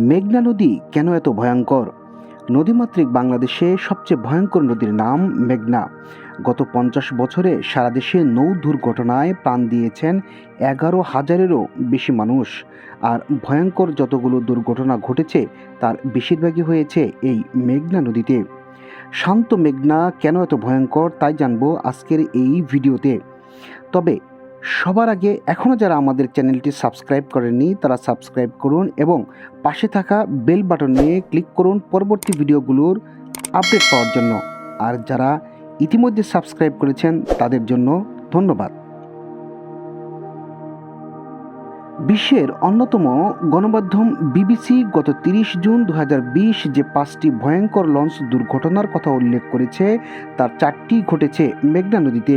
মেঘনা নদী কেন এত ভয়ঙ্কর? নদীমাতৃক বাংলাদেশে সবচেয়ে ভয়ঙ্কর নদীর নাম মেঘনা। গত পঞ্চাশ বছরে সারা দেশে নৌ দুর্ঘটনায় প্রাণ দিয়েছেন এগারো হাজারেরও বেশি মানুষ। আর ভয়ঙ্কর যতগুলো দুর্ঘটনা ঘটেছে, তার বেশিরভাগই হয়েছে এই মেঘনা নদীতে। শান্ত মেঘনা কেন এত ভয়ঙ্কর, তাই জানব আজকের এই ভিডিওতে। তবে সবার আগে এখনও যারা আমাদের চ্যানেলটি সাবস্ক্রাইব করেননি, তারা সাবস্ক্রাইব করুন এবং পাশে থাকা বেল বাটনে ক্লিক করুন পরবর্তী ভিডিওগুলোর আপডেট পাওয়ার জন্য। আর যারা ইতিমধ্যে সাবস্ক্রাইব করেছেন, তাদের জন্য ধন্যবাদ। বিশ্বের অন্যতম গণমাধ্যম বিবিসি গত তিরিশ জুন দু হাজার বিশ যে পাঁচটি ভয়ঙ্কর লঞ্চ দুর্ঘটনার কথা উল্লেখ করেছে, তার চারটি ঘটেছে মেঘনা নদীতে।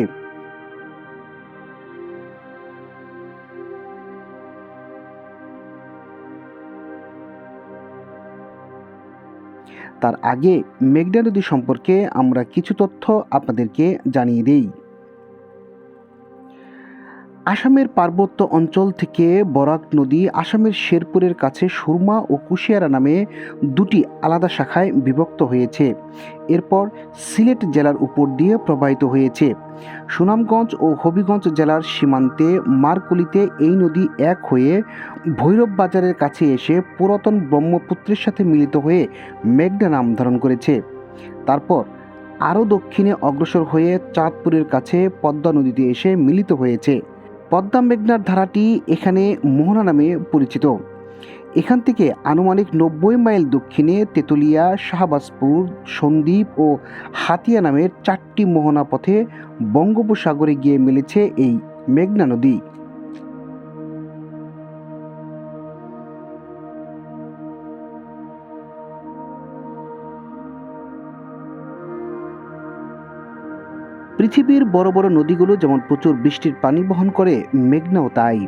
তার আগে মেঘনা নদী সম্পর্কে আমরা কিছু তথ্য আপনাদেরকে জানিয়ে দেই। আসামের পার্বত্য অঞ্চল থেকে বরাক নদী আসামের শেরপুরের কাছে সুরমা ও কুশিয়ারা নামে দুটি আলাদা শাখায় বিভক্ত হয়েছে। এরপর সিলেট জেলার উপর দিয়ে প্রবাহিত হয়েছে। সুনামগঞ্জ ও হবিগঞ্জ জেলার সীমান্তে মারকুলিতে এই নদী এক হয়ে ভৈরব বাজারের কাছে এসে পুরাতন ব্রহ্মপুত্রের সাথে মিলিত হয়ে মেঘনা নাম ধারণ করেছে। তারপর আরও দক্ষিণে অগ্রসর হয়ে চাঁদপুরের কাছে পদ্মা নদীতে এসে মিলিত হয়েছে। পদ্মা মেঘনার ধারাটি এখানে মোহনা নামে পরিচিত। এখান থেকে আনুমানিক নব্বই মাইল দক্ষিণে তেতুলিয়া, শাহবাজপুর, সন্দ্বীপ ও হাতিয়া নামের চারটি মোহনা পথে বঙ্গোপসাগরে গিয়ে মিলেছে এই মেঘনা নদী। পৃথিবীর বড় বড় নদীগুলো যেমন প্রচুর বৃষ্টির পানি বহন করে, মেঘনাও তাই।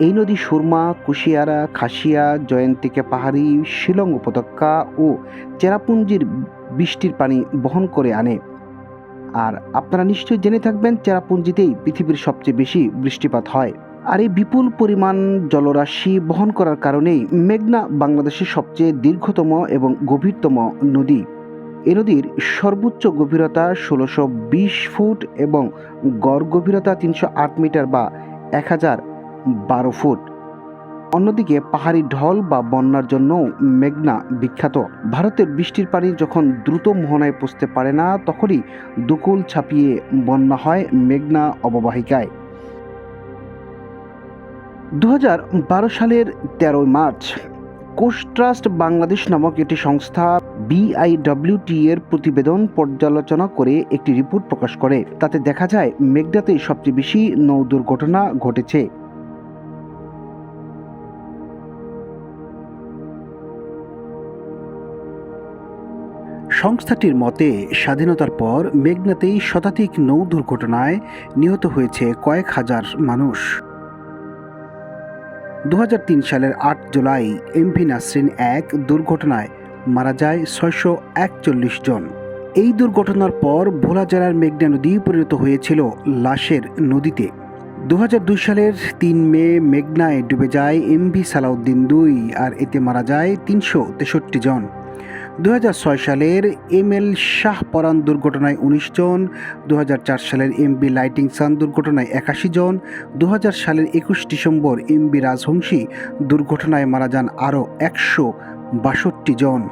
এই নদী সুরমা, কুশিয়ারা, খাসিয়া, জয়ন্তিকা পাহাড়ি, শিলং উপত্যকা ও চেরাপুঞ্জির বৃষ্টির পানি বহন করে আনে। আর আপনারা নিশ্চয়ই জেনে থাকবেন চেরাপুঞ্জিতেই পৃথিবীর সবচেয়ে বেশি বৃষ্টিপাত হয়। আর এই বিপুল পরিমাণ জলরাশি বহন করার কারণেই মেঘনা বাংলাদেশের সবচেয়ে দীর্ঘতম এবং গভীরতম নদী। এ নদীর সর্বোচ্চ গভীরতা ষোলোশো বিশ ফুট এবং গড় গভীরতা তিনশো আট মিটার বা এক হাজার বারো ফুট। অন্যদিকে পাহাড়ি ঢল বা বন্যার জন্য মেঘনা বিখ্যাত। ভারতের বৃষ্টির পানি যখন দ্রুত মোহনায় পৌঁছতে পারে না, তখনই দুকুল ছাপিয়ে বন্যা হয় মেঘনা অববাহিকায়। দু হাজার বারো সালের তেরোই মার্চ কোস্ট ট্রাস্ট বাংলাদেশ নামক একটি সংস্থা বিআইডব্লিউটি এর প্রতিবেদন পর্যালোচনা করে একটি রিপোর্ট প্রকাশ করে। তাতে দেখা যায়, মেঘনাতে সবচেয়ে বেশি নৌ দুর্ঘটনা ঘটেছে। সংস্থাটির মতে, স্বাধীনতার পর মেঘনাতেই শতাধিক নৌ দুর্ঘটনায় নিহত হয়েছে কয়েক হাজার মানুষ। দু হাজার তিন সালের আট জুলাই এমভি নাসরিন এক দুর্ঘটনায় মারা যায় ছয়শো একচল্লিশ জন। এই দুর্ঘটনার পর ভোলা জেলার মেঘনা নদী পরিণত হয়েছিল লাশের নদীতে। দু হাজার দুই সালের তিন মে মেঘনায় ডুবে যায় এমভি সালাউদ্দিন দুই আর এতে মারা যায় তিনশো তেষট্টি জন। দু হাজার ছয় সালের এম এল শাহ পরান দুর্ঘটনায় উনিশ জন দু হাজার চার সালের এমবি লাইটিং সান দুর্ঘটনায় একাশি জন দু হাজার সালের একুশ ডিসেম্বর এমবি রাজহংসী দুর্ঘটনায় মারা যান আরও একশো বাষট্টি জন।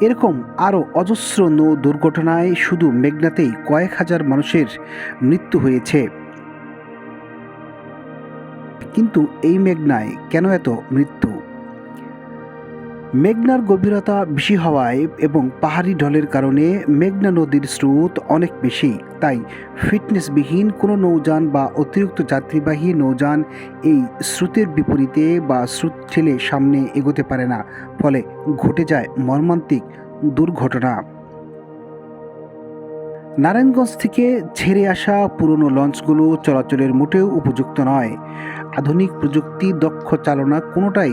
এরকম আরও অজস্র নৌ দুর্ঘটনায় শুধু মেঘনাতেই কয়েক হাজার মানুষের মৃত্যু হয়েছে। কিন্তু এই মেঘনায় কেন এত মৃত্যু? মেঘনার গভীরতা বেশি হওয়ায় এবং পাহাড়ি ঢলের কারণে মেঘনা নদীর স্রোত অনেক বেশি। তাই ফিটনেসবিহীন কোনো নৌযান বা অতিরিক্ত যাত্রীবাহী নৌযান এই স্রোতের বিপরীতে বা স্রোত ঠেলে সামনে এগোতে পারে না, ফলে ঘটে যায় মর্মান্তিক দুর্ঘটনা। নারায়ণগঞ্জ থেকে ছেড়ে আসা পুরনো লঞ্চগুলো চলাচলের মোটেও উপযুক্ত নয়। আধুনিক প্রযুক্তি, দক্ষ চালনা কোনোটাই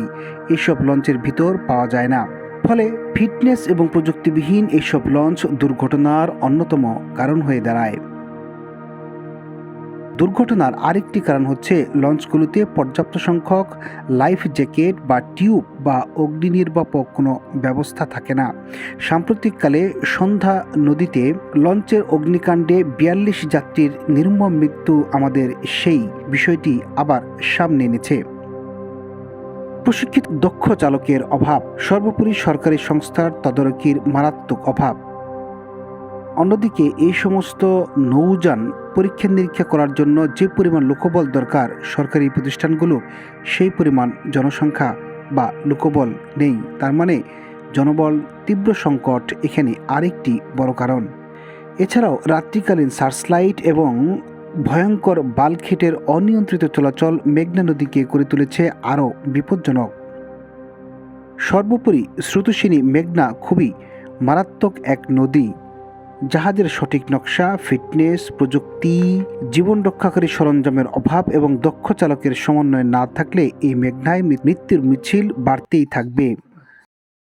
এসব লঞ্চের ভিতর পাওয়া যায় না। ফলে ফিটনেস এবং প্রযুক্তিবিহীন এইসব লঞ্চ দুর্ঘটনার অন্যতম কারণ হয়ে দাঁড়ায়। দুর্ঘটনার আরেকটি কারণ হচ্ছে লঞ্চগুলোতে পর্যাপ্ত সংখ্যক লাইফ জ্যাকেট বা টিউব বা অগ্নি নির্বাপক কোনো ব্যবস্থা থাকে না। সাম্প্রতিককালে সন্ধ্যা নদীতে লঞ্চের অগ্নিকাণ্ডে বিয়াল্লিশ যাত্রীর নির্মম মৃত্যু আমাদের সেই বিষয়টি আবার সামনে এনেছে। প্রশিক্ষিত দক্ষ চালকের অভাব, সর্বোপরি সরকারি সংস্থার তদারকির মারাত্মক অভাব। অন্যদিকে এই সমস্ত নৌযান পরীক্ষা নিরীক্ষা করার জন্য যে পরিমাণ লোকবল দরকার সরকারি প্রতিষ্ঠানগুলো, সেই পরিমাণ জনসংখ্যা বা লোকবল নেই। তার মানে জনবল তীব্র সংকট এখানে আরেকটি বড় কারণ। এছাড়াও রাত্রিকালীন সার্চলাইট এবং ভয়ঙ্কর বালখেটের অনিয়ন্ত্রিত চলাচল মেঘনা নদীকে করে তুলেছে আরও বিপজ্জনক। সর্বোপরি স্রোতস্বিনী মেঘনা খুবই মারাত্মক এক নদী। জাহাজের সঠিক নকশা, ফিটনেস, প্রযুক্তি, জীবন রক্ষাকারী সরঞ্জামের অভাব এবং দক্ষ চালকের সমন্বয় না থাকলে এই মেঘনায় মৃত্যুর মিছিল বাড়তেই থাকবে।